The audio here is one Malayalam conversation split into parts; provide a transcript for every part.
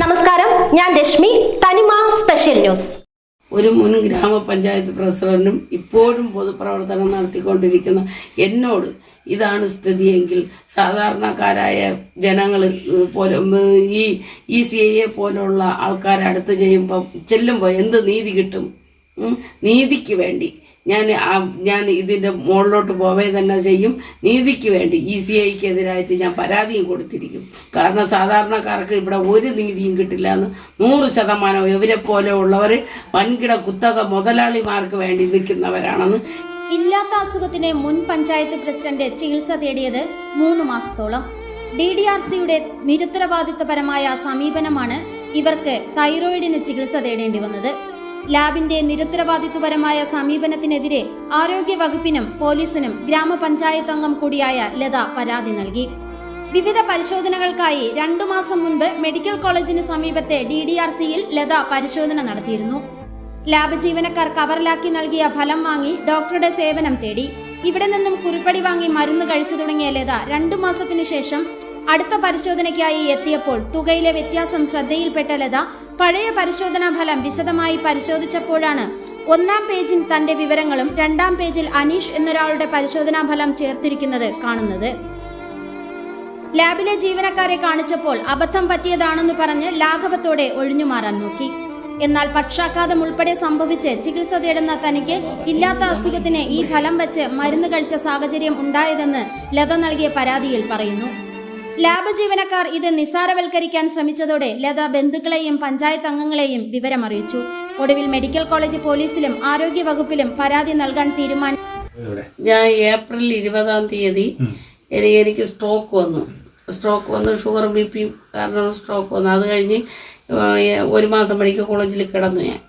നമസ്കാരം ഞാൻ രശ്മി തനിമ സ്പെഷ്യൽ ന്യൂസ് ഒരു മുൻ ഗ്രാമപഞ്ചായത്ത് പ്രസിഡന്റും ഇപ്പോഴും പൊതുപ്രവർത്തനം നടത്തിക്കൊണ്ടിരിക്കുന്ന എന്നോട് ഇതാണ് സ്ഥിതിയെങ്കിൽ സാധാരണക്കാരായ ജനങ്ങൾ പോലെ ഈ ഇ സി ഐയെ പോലുള്ള ആൾക്കാരടുത്ത് ചെയ്യുമ്പോൾ ചെല്ലുമ്പോൾ എന്ത് നീതി കിട്ടും? നീതിക്ക് വേണ്ടി. ഞാൻ ഞാൻ ഇതിന്റെ മുകളിലോട്ട് പോവേ തന്നെ ചെയ്യും. നീതിക്ക് വേണ്ടി ഇ സി ഐക്കെതിരായിട്ട് ഞാൻ പരാതിയും കൊടുത്തിരിക്കും. കാരണം സാധാരണക്കാർക്ക് ഇവിടെ ഒരു നീതിയും കിട്ടില്ല എന്ന് നൂറ് ശതമാനം ഇവരെ പോലെ ഉള്ളവർ വൻകിട കുത്തക മുതലാളിമാർക്ക് വേണ്ടി നിൽക്കുന്നവരാണെന്ന് ഇല്ലാത്ത അസുഖത്തിന് മുൻ പഞ്ചായത്ത് പ്രസിഡന്റ് ചികിത്സ തേടിയത് മൂന്ന് മാസത്തോളം. ഡി ഡി ആർ സിയുടെ നിരുത്തരവാദിത്തപരമായ സമീപനമാണ് ഇവർക്ക് തൈറോയിഡിന് ചികിത്സ തേടേണ്ടി വന്നത്. ലാബിന്റെ നിരുത്തരവാദിത്വപരമായ സമീപനത്തിനെതിരെ ആരോഗ്യ വകുപ്പിനും പോലീസിനും ഗ്രാമപഞ്ചായത്ത് അംഗം കൂടിയായ ലത പരാതി നൽകി. വിവിധ പരിശോധനകൾക്കായി രണ്ടു മാസം മുൻപ് മെഡിക്കൽ കോളേജിന് സമീപത്തെ ഡി ഡി ആർ സിയിൽ ലത പരിശോധന നടത്തിയിരുന്നു. ലാബ് ജീവനക്കാർ കവറിലാക്കി നൽകിയ ഫലം വാങ്ങി ഡോക്ടറുടെ സേവനം തേടി. ഇവിടെ നിന്നും കുറിപ്പടി വാങ്ങി മരുന്ന് കഴിച്ചു തുടങ്ങിയ ലത രണ്ടു മാസത്തിനു ശേഷം അടുത്ത പരിശോധനയ്ക്കായി എത്തിയപ്പോൾ തുകയിലെ വ്യത്യാസം ശ്രദ്ധയിൽപ്പെട്ട ലത പഴയ പരിശോധനാ ഫലം വിശദമായി പരിശോധിച്ചപ്പോഴാണ് ഒന്നാം പേജിൽ തന്റെ വിവരങ്ങളും രണ്ടാം പേജിൽ അനീഷ് എന്നൊരാളുടെ പരിശോധനാ ഫലം ചേർത്തിരിക്കുന്നത് കാണുന്നത്. ലാബിലെ ജീവനക്കാരെ കാണിച്ചപ്പോൾ അബദ്ധം പറ്റിയതാണെന്ന് പറഞ്ഞ് ലാഘവത്തോടെ ഒഴിഞ്ഞുമാറാൻ നോക്കി. എന്നാൽ പക്ഷാഘാതം ഉൾപ്പെടെ സംഭവിച്ച് ചികിത്സ തേടുന്ന തനിക്ക് ഇല്ലാത്ത അസുഖത്തിന് ഈ ഫലം വച്ച് മരുന്ന് കഴിച്ച സാഹചര്യം ഉണ്ടായതെന്ന് ലത നൽകിയ പരാതിയിൽ പറയുന്നു. ലാബ് ജീവനക്കാർ ഇത് നിസ്സാരവൽക്കരിക്കാൻ ശ്രമിച്ചതോടെ ലത ബന്ധുക്കളെയും പഞ്ചായത്ത് അംഗങ്ങളെയും വിവരമറിയിച്ചു. ഒടുവിൽ മെഡിക്കൽ കോളേജ് പോലീസിലും ആരോഗ്യ വകുപ്പിലും പരാതി നൽകാൻ തീരുമാനം ഞാൻ ഏപ്രിൽ ഇരുപതാം തീയതി എനിക്ക് സ്ട്രോക്ക് വന്നു. സ്ട്രോക്ക് വന്നു ഷുഗർ ബി പി കാരണം സ്ട്രോക്ക് വന്നു. അത് കഴിഞ്ഞ് ഒരു മാസം മെഡിക്കൽ കോളേജിൽ കിടന്നു ഞാൻ.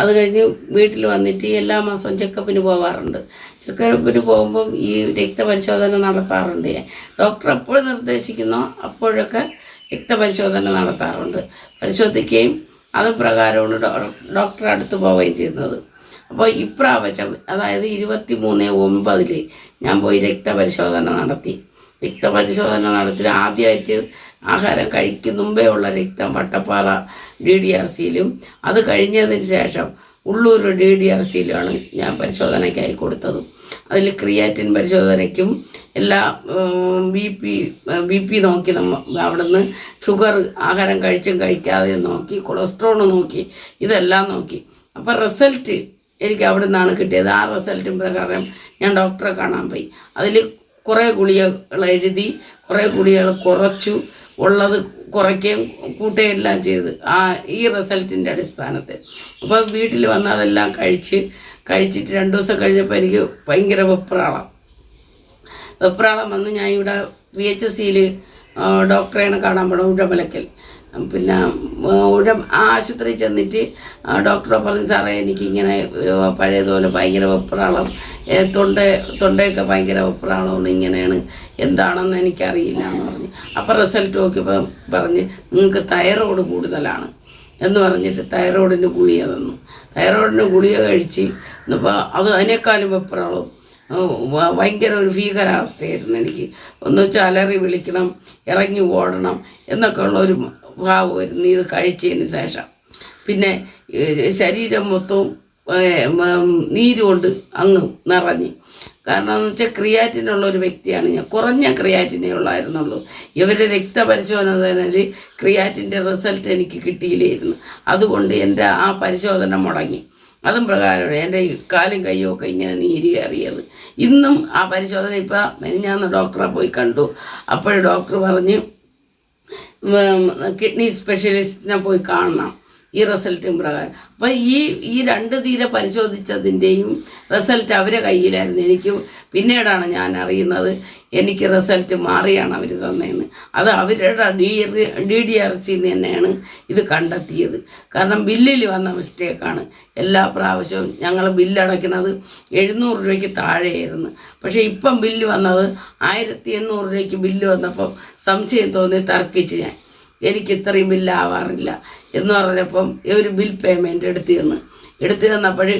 അത് കഴിഞ്ഞ് വീട്ടിൽ വന്നിട്ട് എല്ലാ മാസവും ചെക്കപ്പിന് പോവാറുണ്ട്. ചെക്കപ്പിന് പോകുമ്പം ഈ രക്തപരിശോധന നടത്താറുണ്ട്. ഡോക്ടർ എപ്പോൾ നിർദ്ദേശിക്കുന്നോ അപ്പോഴൊക്കെ രക്തപരിശോധന നടത്താറുണ്ട്. പരിശോധിക്കുകയും അത് പ്രകാരമാണ് ഡോക്ടറെ അടുത്ത് പോവുകയും ചെയ്യുന്നത്. അപ്പോൾ ഇപ്രാവശ്യം അതായത് ഇരുപത്തി മൂന്ന് ഒമ്പതിൽ ഞാൻ പോയി രക്തപരിശോധന നടത്തി. രക്തപരിശോധന നടത്തി ആദ്യമായിട്ട് ആഹാരം കഴിക്കും മുമ്പേ ഉള്ള രക്തം വട്ടപ്പാറ ഡി ഡി ആർ സിയിലും. അത് കഴിഞ്ഞതിന് ശേഷം ഉള്ളൂർ ഡി ഡി ആർ സിയിലുമാണ് ഞാൻ പരിശോധനയ്ക്കായി കൊടുത്തത്. അതിൽ ക്രിയാറ്റിൻ പരിശോധനയ്ക്കും എല്ലാ ബി പി ബി പി നോക്കി നമ്മ അവിടുന്ന് ഷുഗർ ആഹാരം കഴിച്ചും കഴിക്കാതെയും നോക്കി കൊളസ്ട്രോൾ നോക്കി ഇതെല്ലാം നോക്കി. അപ്പോൾ റിസൾട്ട് എനിക്ക് അവിടെ നിന്നാണ് കിട്ടിയത്. ആ റിസൾട്ടും പ്രകാരം ഞാൻ ഡോക്ടറെ കാണാൻ പോയി. അതിൽ കുറേ ഗുളികകൾ എഴുതി കുറേ ഗുളികകൾ കുറച്ചു. ഉള്ളത് കുറയ്ക്കുകയും കൂട്ടുകയും എല്ലാം ചെയ്ത് ആ ഈ റിസൾട്ടിന്റെ അടിസ്ഥാനത്തിൽ. അപ്പോൾ വീട്ടിൽ വന്ന് അതെല്ലാം കഴിച്ച് കഴിച്ചിട്ട് രണ്ട് ദിവസം കഴിഞ്ഞപ്പോൾ എനിക്ക് ഭയങ്കര വെപ്രാളം. വെപ്രാളം വന്ന് ഞാൻ ഇവിടെ വി എച്ച് എസ് സിയിൽ ഡോക്ടറെയാണ് കാണാൻ പോകണം ഉഴമലക്കൽ പിന്നെ ആ ആശുപത്രിയിൽ ചെന്നിട്ട് ഡോക്ടറെ പറഞ്ഞു സാറേ എനിക്കിങ്ങനെ പഴയതുപോലെ ഭയങ്കര വെപ്രാളം. തൊണ്ട തൊണ്ടയൊക്കെ ഭയങ്കര വെപ്രാളമാണ് ഇങ്ങനെയാണ്. എന്താണെന്ന് എനിക്കറിയില്ല എന്ന് പറഞ്ഞു. അപ്പോൾ റിസൾട്ട് നോക്കിയപ്പോൾ പറഞ്ഞ് നിങ്ങൾക്ക് തൈറോയ്ഡ് കൂടുതലാണ്. എന്ന് പറഞ്ഞിട്ട് തൈറോയിഡിന് ഗുളിക തന്നു. തൈറോയിഡിന് ഗുളിക കഴിച്ച് ഇന്നിപ്പോൾ അത് അതിനേക്കാളും വെപ്രാളം. ഭയങ്കര ഒരു ഭീകരാവസ്ഥയായിരുന്നു എനിക്ക്. ഒന്ന് ചലറി വിളിക്കണം ഇറങ്ങി ഓടണം എന്നൊക്കെ ഉള്ള ഒരു ഭാവമായിരുന്നു ഇത് കഴിച്ചതിന് ശേഷം. പിന്നെ ശരീരം മൊത്തവും നീരുകൊണ്ട് നീര് കൊണ്ട് അങ്ങ് നിറഞ്ഞു. കാരണം എന്ന് വെച്ചാൽ ക്രിയാറ്റിനുള്ള ഒരു വ്യക്തിയാണ് ഞാൻ. കുറഞ്ഞ ക്രിയാറ്റിനേ ഉള്ളായിരുന്നുള്ളൂ. ഇവരുടെ രക്തപരിശോധനയിൽ ക്രിയാറ്റിന്റെ റിസൾട്ട് എനിക്ക് കിട്ടിയില്ലായിരുന്നു. അതുകൊണ്ട് എന്റെ ആ പരിശോധന മുടങ്ങി. അതും പ്രകാരമാണ്. എന്റെ കാലും കയ്യും ഒക്കെ ഇങ്ങനെ നീരി കയറിയത്. ഇന്നും ആ പരിശോധന ഇപ്പം മെനിഞ്ഞാന്ന് ഡോക്ടറെ പോയി കണ്ടു. അപ്പോൾ ഡോക്ടർ പറഞ്ഞ് കിഡ്നി സ്പെഷ്യലിസ്റ്റിനെ പോയി കാണണം. ഈ റിസൾട്ടും പ്രകാരം. അപ്പം ഈ ഈ രണ്ട് തീരെ പരിശോധിച്ചതിന്റെയും റിസൾട്ട് അവരെ കയ്യിലായിരുന്നു. എനിക്ക് പിന്നീടാണ് ഞാൻ അറിയുന്നത് എനിക്ക് റിസൾട്ട് മാറിയാണ് അവർ തന്നതെന്ന് അത് അവരുടെ ഡി ഡി ഡി ആർ സിന്ന് തന്നെയാണ് ഇത് കണ്ടെത്തിയത്. കാരണം ബില്ലിൽ വന്ന മിസ്റ്റേക്കാണ് എല്ലാ പ്രാവശ്യവും ഞങ്ങൾ ബില്ലടയ്ക്കുന്നത് എഴുന്നൂറ് രൂപയ്ക്ക് താഴെയായിരുന്നു. പക്ഷേ ഇപ്പം ബില്ല് വന്നത് ആയിരത്തി എണ്ണൂറ് രൂപയ്ക്ക് ബില്ല് വന്നപ്പോൾ സംശയം തോന്നി തർക്കിച്ച് ഞാൻ. എനിക്ക് ഇത്രയും ബില്ലാവാറില്ല എന്ന് പറഞ്ഞപ്പം ഒരു ബിൽ പേയ്മെന്റ് എടുത്തു തന്നു. എടുത്തു തന്നപ്പോൾ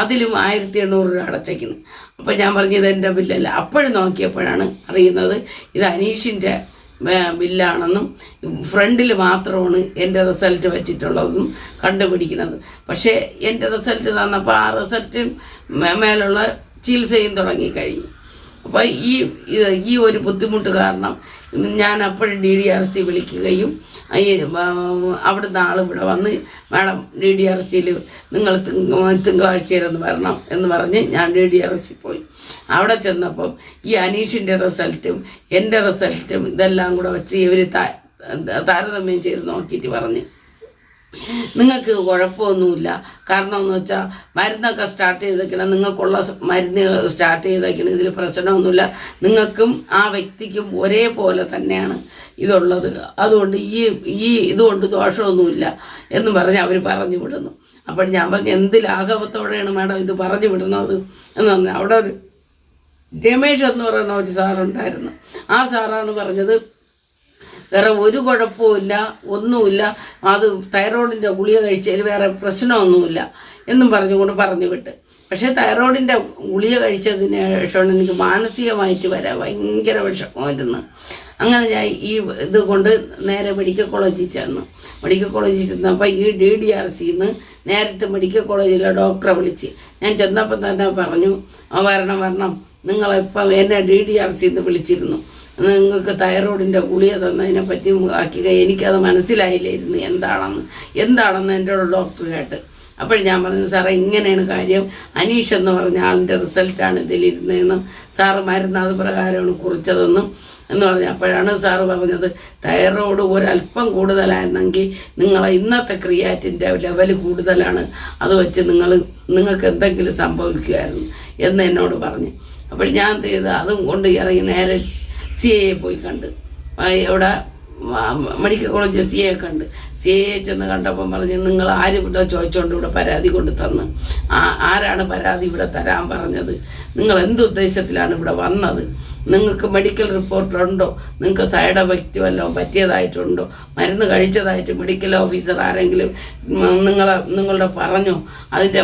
അതിലും ആയിരത്തി എണ്ണൂറ് രൂപ അടച്ചേക്കുന്നു. അപ്പോൾ ഞാൻ പറഞ്ഞു ഇത് എന്റെ ബില്ലല്ല അപ്പോഴും നോക്കിയപ്പോഴാണ് അറിയുന്നത് ഇത് അനീഷിന്റെ ബില്ലാണെന്നും ഫ്രണ്ടിൽ മാത്രമാണ് എന്റെ റിസൾട്ട് വെച്ചിട്ടുള്ളതെന്നും കണ്ടുപിടിക്കുന്നത്. പക്ഷേ എന്റെ റിസൾട്ട് തന്നപ്പോൾ ആ റിസൾട്ട് മേലുള്ള ചികിത്സയും തുടങ്ങിക്കഴിഞ്ഞു അപ്പോൾ ഈ ഈ ഒരു ബുദ്ധിമുട്ട് കാരണം ഞാൻ അപ്പോൾ ഡി ഡി ആർ സി വിളിക്കുകയും ഈ ആ, അവിടുന്ന് ആൾ ഇവിടെ വന്ന് മാഡം ഡി ഡി ആർ സിയിൽ നിങ്ങൾ തിങ്കളാഴ്ചയിലൊന്ന് വരണം എന്ന് പറഞ്ഞ് ഞാൻ ഡി ഡി ആർ സി പോയി. അവിടെ ചെന്നപ്പം ഈ അനീഷിന്റെ റിസൾട്ടും എന്റെ റിസൾട്ടും ഇതെല്ലാം കൂടെ വെച്ച് ഇവർ താരതമ്യം ചെയ്ത് നോക്കിയിട്ട് പറഞ്ഞ്. നിങ്ങൾക്ക് കുഴപ്പമൊന്നുമില്ല. കാരണം എന്ന് വെച്ചാൽ മരുന്നൊക്കെ സ്റ്റാർട്ട് ചെയ്തേക്കണം നിങ്ങൾക്കുള്ള മരുന്നുകൾ സ്റ്റാർട്ട് ചെയ്തേക്കണം ഇതിൽ പ്രശ്നമൊന്നുമില്ല. നിങ്ങൾക്കും ആ വ്യക്തിക്കും ഒരേപോലെ തന്നെയാണ് ഇതുള്ളത്. അതുകൊണ്ട് ഈ ഈ ഇതുകൊണ്ട് ദോഷമൊന്നുമില്ല എന്ന് പറഞ്ഞ് അവർ പറഞ്ഞു വിടുന്നു. അപ്പോൾ ഞാൻ പറഞ്ഞു എന്ത് ലാഘവത്തോടെയാണ് മാഡം ഇത് പറഞ്ഞു വിടുന്നത്? എന്ന് പറഞ്ഞു അവിടെ ഒരു രമേഷ് എന്ന് പറയുന്ന ഒരു സാറുണ്ടായിരുന്നു. ആ സാറാണ് പറഞ്ഞത് വേറെ ഒരു കുഴപ്പമില്ല ഒന്നുമില്ല. അത് തൈറോയിഡിന്റെ ഗുളിക കഴിച്ചതിൽ വേറെ പ്രശ്നമൊന്നുമില്ല എന്നും പറഞ്ഞുകൊണ്ട് പറഞ്ഞു വിട്ട്. പക്ഷേ തൈറോയിഡിന്റെ ഗുളിക കഴിച്ചതിന് ശേഷമാണ് എനിക്ക് മാനസികമായിട്ട് വരാൻ ഭയങ്കര വിഷമമായിരുന്നു. അങ്ങനെ ഞാൻ ഈ ഇത് കൊണ്ട് നേരെ മെഡിക്കൽ കോളേജിൽ ചെന്നു. മെഡിക്കൽ കോളേജിൽ ചെന്നപ്പോൾ ഈ ഡി ഡി ആർ സിന്ന് നേരിട്ട് മെഡിക്കൽ കോളേജിലെ ഡോക്ടറെ വിളിച്ച് ഞാൻ ചെന്നപ്പോൾ തന്നെ പറഞ്ഞു "ആ, വരണം വരണം. നിങ്ങളെപ്പം എന്നെ ഡി ഡി ആർ സിന്ന് വിളിച്ചിരുന്നു. നിങ്ങൾക്ക് തൈറോയിഡിന്റെ ഗുളിക തന്നതിനെ പറ്റി ആക്കി എനിക്കത് മനസ്സിലായില്ലായിരുന്നു എന്താണെന്ന്. എന്താണെന്ന് എന്റെ ഡോക്ടർ കേട്ട്. അപ്പോൾ ഞാൻ പറഞ്ഞു സാറേ ഇങ്ങനെയാണ് കാര്യം. അനീഷ് എന്ന് പറഞ്ഞ ആളിന്റെ റിസൾട്ടാണ് ഇതിലിരുന്നതെന്നും സാറ് മരുന്ന് അത് പ്രകാരമാണ് കുറിച്ചതെന്നും എന്ന് പറഞ്ഞു. അപ്പോഴാണ് സാറ് പറഞ്ഞത് തൈറോയ്ഡ് ഒരല്പം കൂടുതലായിരുന്നെങ്കിൽ നിങ്ങളെ ഇന്നത്തെ ക്രിയാറ്റിന്റെ ലെവൽ കൂടുതലാണ്. അത് വെച്ച് നിങ്ങൾ നിങ്ങൾക്ക് എന്തെങ്കിലും സംഭവിക്കുമായിരുന്നു എന്ന് എന്നോട് പറഞ്ഞു. അപ്പോൾ ഞാൻ ചെയ്ത്? അതും കൊണ്ട് ഇറങ്ങി നേരെ സി എയെ പോയി കണ്ട്. ആ, ഇവിടെ ആ, മെഡിക്കൽ കോളേജ് സി എ കണ്ട്. സി എ ചെന്ന് കണ്ടപ്പം പറഞ്ഞ് നിങ്ങൾ ആര് ഇവിടെ ചോദിച്ചുകൊണ്ട് ഇവിടെ പരാതി കൊണ്ട് തന്ന്? ആ ആരാണ് പരാതി ഇവിടെ തരാൻ പറഞ്ഞത്? നിങ്ങൾ എന്ത് ഉദ്ദേശത്തിലാണ് ഇവിടെ വന്നത്? നിങ്ങൾക്ക് മെഡിക്കൽ റിപ്പോർട്ട് ഉണ്ടോ? നിങ്ങൾക്ക് സൈഡ് എഫക്റ്റ് വല്ലതും പറ്റിയതായിട്ടുണ്ടോ? മരുന്ന് കഴിച്ചതായിട്ട് മെഡിക്കൽ ഓഫീസർ ആരെങ്കിലും നിങ്ങളെ നിങ്ങളുടെ പറഞ്ഞോ? അതിന്റെ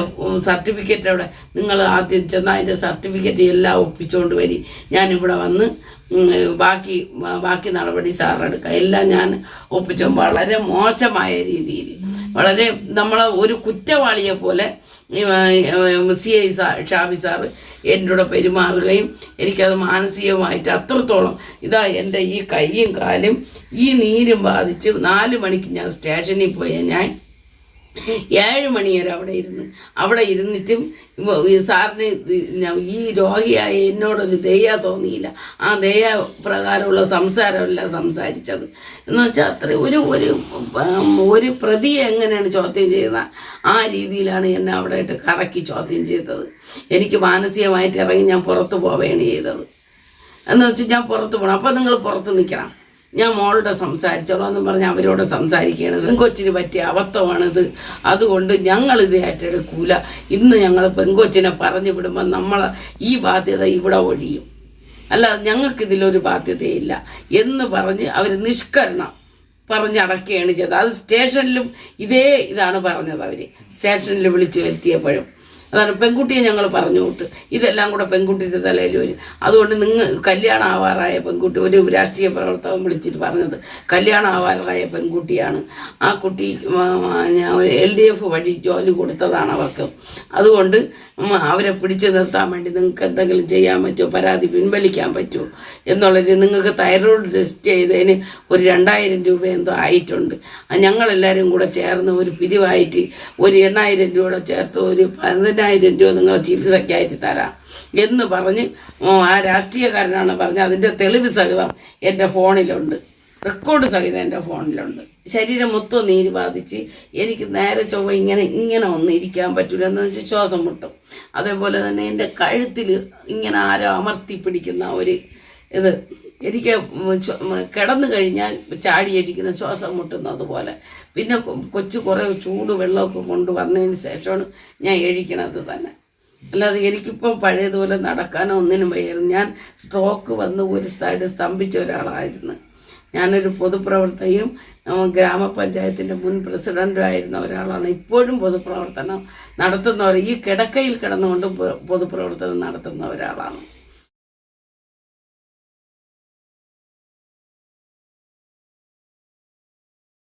സർട്ടിഫിക്കറ്റ് അവിടെ നിങ്ങൾ ആദ്യം ചെന്ന് അതിന്റെ സർട്ടിഫിക്കറ്റ് എല്ലാം ഒപ്പിച്ചുകൊണ്ട് വരി. ഞാനിവിടെ വന്ന് ബാക്കി ബാക്കി നടപടി സാറെടുക്കുക എല്ലാം ഞാൻ ഒപ്പിച്ചു വളരെ മോശമായ രീതിയിൽ. വളരെ നമ്മളെ ഒരു കുറ്റവാളിയെ പോലെ C I sir Shabi sir കൂടെ പെരുമാറുകയും എനിക്കത് മാനസികമായിട്ട് അത്രത്തോളം ഇതാ എന്റെ ഈ കൈയും കാലും ഈ നീരും ബാധിച്ച് നാല് മണിക്ക് ഞാൻ സ്റ്റേഷനിൽ പോയ ഞാൻ ഏഴ് മണിവരെ അവിടെ ഇരുന്ന്. അവിടെ ഇരുന്നിട്ടും സാറിന് ഈ രോഗിയായ എന്നോടൊരു ദയ തോന്നിയില്ല. ആ ദയ പ്രകാരമുള്ള സംസാരമല്ല സംസാരിച്ചത്. എന്ന് വെച്ചാൽ അത്ര ഒരു ഒരു ഒരു പ്രതിയെ എങ്ങനെയാണ് ചോദ്യം ചെയ്യുന്നത് ആ രീതിയിലാണ് എന്നെ അവിടെ ഇട്ട് കറക്കി ചോദ്യം ചെയ്തത്. എനിക്ക് മാനസികമായിട്ട് ഇറങ്ങി ഞാൻ പുറത്തു പോവുകയാണ് ചെയ്തത്. എന്ന് വെച്ചാൽ ഞാൻ പുറത്ത് പോകണം അപ്പം നിങ്ങൾ പുറത്ത് നിൽക്കണം ഞാൻ മോളുടെ സംസാരിച്ചോളാം എന്ന് പറഞ്ഞ് അവരോട് സംസാരിക്കുകയാണ് പെങ്കൊച്ചിന് പറ്റിയ അബദ്ധമാണിത്. അതുകൊണ്ട് ഞങ്ങൾ ഇത് ഏറ്റെടുക്കൂല. ഇന്ന് ഞങ്ങൾ പെങ്കൊച്ചിനെ പറഞ്ഞു വിടുമ്പോൾ നമ്മളെ ഈ ബാധ്യത ഇവിടെ ഒഴിയും. അല്ല ഞങ്ങൾക്കിതിലൊരു ബാധ്യതയില്ല. എന്ന് പറഞ്ഞ് അവർ നിഷ്കരണം പറഞ്ഞടക്കുകയാണ് ചെയ്തത്. അത് സ്റ്റേഷനിലും ഇതേ ഇതാണ് പറഞ്ഞത് അവർ സ്റ്റേഷനിൽ വിളിച്ചു വരുത്തിയപ്പോഴും. അതാണ് പെൺകുട്ടിയെ ഞങ്ങൾ പറഞ്ഞു വിട്ട്. ഇതെല്ലാം കൂടെ പെൺകുട്ടിയുടെ തലയിൽ വരും. അതുകൊണ്ട് നിങ്ങൾ കല്യാണം ആവാറായ പെൺകുട്ടി ഒരു രാഷ്ട്രീയ പ്രവർത്തകൻ വിളിച്ചിട്ട് പറഞ്ഞത് കല്യാണം ആവാറായ പെൺകുട്ടിയാണ്. ആ കുട്ടി എൽ ഡി എഫ് വഴി ജോലി കൊടുത്തതാണ് അവർക്ക്. അതുകൊണ്ട് അവരെ പിടിച്ചു നിർത്താൻ വേണ്ടി നിങ്ങൾക്ക് എന്തെങ്കിലും ചെയ്യാൻ പറ്റുമോ പരാതി പിൻവലിക്കാൻ പറ്റുമോ എന്നുള്ളത് നിങ്ങൾക്ക് തൈറോയ്ഡ് ടെസ്റ്റ് ചെയ്തതിന് ഒരു രണ്ടായിരം രൂപ എന്തോ ആയിട്ടുണ്ട്. ഞങ്ങളെല്ലാവരും കൂടെ ചേർന്ന് ഒരു പിരിവായിട്ട് ഒരു എണ്ണായിരം രൂപയുടെ ചേർത്ത് ഒരു പതിനായിരം രൂപ നിങ്ങൾ ചികിത്സയ്ക്കായിട്ട് തരാം. എന്ന് പറഞ്ഞ് ആ രാഷ്ട്രീയക്കാരനാണ് പറഞ്ഞത്. അതിന്റെ തെളിവ് സഹിതം എന്റെ ഫോണിലുണ്ട്. റെക്കോർഡ് സഹിതം എന്റെ ഫോണിലുണ്ട്. ശരീരം മൊത്തം നീര് ബാധിച്ച് എനിക്ക് നേരെ ചൊവ്വ ഇങ്ങനെ ഇങ്ങനെ ഒന്നും ഇരിക്കാൻ പറ്റൂല എന്ന് വെച്ചാൽ ശ്വാസം മുട്ടും. അതേപോലെ തന്നെ എന്റെ കഴുത്തിൽ ഇങ്ങനെ ആരോ അമർത്തി പിടിക്കുന്ന ഒരു ഇത്. എനിക്ക് കിടന്നു കഴിഞ്ഞാൽ ചാടിയിരിക്കുന്ന ശ്വാസം മുട്ടുന്നത് പോലെ. പിന്നെ കൊച്ചു കുറേ ചൂട് വെള്ളമൊക്കെ കൊണ്ടുവന്നതിന് ശേഷമാണ് ഞാൻ എഴിക്കണത് തന്നെ. അല്ലാതെ എനിക്കിപ്പോൾ പഴയതുപോലെ നടക്കാനോ ഒന്നിനും വയ്യായിരുന്നു ഞാൻ സ്ട്രോക്ക് വന്ന് ഒരു സ്ഥലത്ത് സ്തംഭിച്ച ഒരാളായിരുന്നു. ഞാനൊരു പൊതുപ്രവർത്തകയും ഗ്രാമപഞ്ചായത്തിന്റെ മുൻ പ്രസിഡന്റും ആയിരുന്ന ഒരാളാണ്. ഇപ്പോഴും പൊതുപ്രവർത്തനം നടത്തുന്നവർ ഈ കിടക്കയിൽ കിടന്നുകൊണ്ട് പൊതുപ്രവർത്തനം നടത്തുന്ന ഒരാളാണ്.